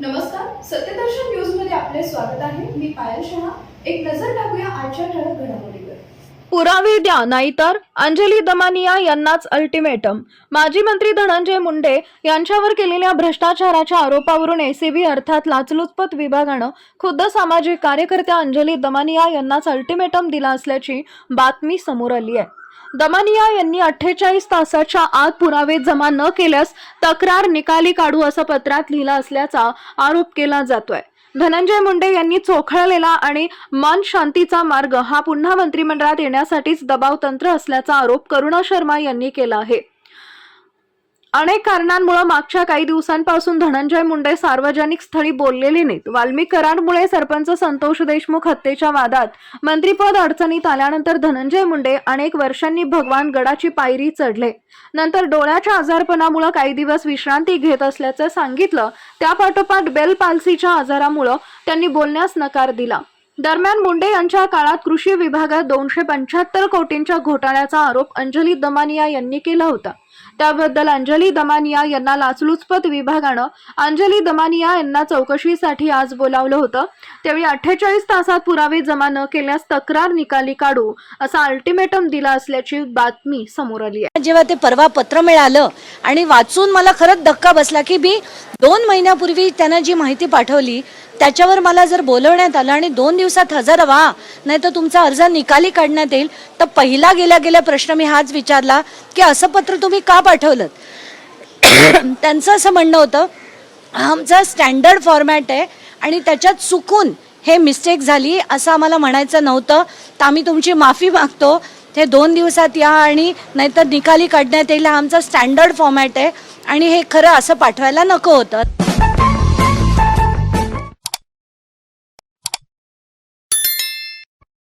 नमस्कार सत्यदर्शन न्यूजमध्ये आपले स्वागत आहे. मी पायल शहा. एक नजर टाकूया आजच्या ठळक घडामोडीवर. पुरावे द्या नाहीतर अंजली दमानिया यांनाच अल्टिमेटम माजी मंत्री धनंजय मुंडे यांच्यावर केलेल्या भ्रष्टाचाराच्या आरोपावरून एसीबी अर्थात लाचलुचपत विभागानं खुद्द सामाजिक कार्यकर्त्या अंजली दमानिया यांनाच अल्टिमेटम दिला असल्याची बातमी समोर आली आहे. दमानिया यांनी अठ्ठेचाळीस तासाच्या आत पुरावे जमा न केल्यास तक्रार निकाली काढू असं पत्रात लिहिलं असल्याचा आरोप केला जातोय. धनंजय मुंडे यांनी चोखळलेला आणि मन शांतीचा मार्ग हा पुन्हा मंत्रिमंडळात येण्यासाठीच दबाव तंत्र असल्याचा आरोप करुणा शर्मा यांनी केला आहे. अनेक कारणांमुळे मागच्या काही दिवसांपासून धनंजय मुंडे सार्वजनिक स्थळी बोललेले नाहीत. वाल्मिक कराडमुळे सरपंच संतोष देशमुख हत्येच्या वादात मंत्रीपद अडचणीत आल्यानंतर धनंजय मुंडे अनेक वर्षांनी भगवान गडाची पायरी चढले. नंतर डोळ्याच्या आजारपणामुळे काही दिवस विश्रांती घेत असल्याचं सांगितलं. त्यापाठोपाठ बेल पाल्सीच्या आजारामुळं त्यांनी बोलण्यास नकार दिला. दरम्यान मुंडे यांच्या काळात कृषी विभागात दोनशे पंच्याहत्तर कोटींच्या घोटाळ्याचा आरोप अंजली दमानिया यांनी केला होता. त्याबद्दल अंजली दमानिया यांना लाचलुचपत विभागानं अंजली दमानिया यांना चौकशीसाठी आज बोलावलं होतं. त्यावेळी अठ्ठेचाळीस तासात पुरावे जमा न केल्यास तक्रार निकाली काढू असा अल्टिमेटम दिला असल्याची बातमी समोर आली आहे. जेव्हा ते परवा पत्र मिळालं आणि वाचून मला खरंच धक्का बसला की मी दोन महिन्यापूर्वी त्यांना जी माहिती पाठवली त्याच्यावर मला जर बोलवण्यात आलं आणि दोन दिवसात हजर व्हा नाही तर तुमचा अर्ज निकाली काढण्यात येईल. तर पहिला गेल्या गेल्या प्रश्न मी हाच विचारला की असं पत्र तुम्ही का पाठवलं? त्यांचं असं म्हणणं होतं आमचा स्टँडर्ड फॉर्मॅट आहे आणि त्याच्यात चुकून हे मिस्टेक झाली असं आम्हाला म्हणायचं नव्हतं. तर आम्ही तुमची माफी मागतो. ते दोन दिवसात या आणि नाहीतर निकाली काढण्यात येईल. हा आमचा स्टँडर्ड फॉर्मॅट आहे आणि हे खरं असं पाठवायला नको होतं.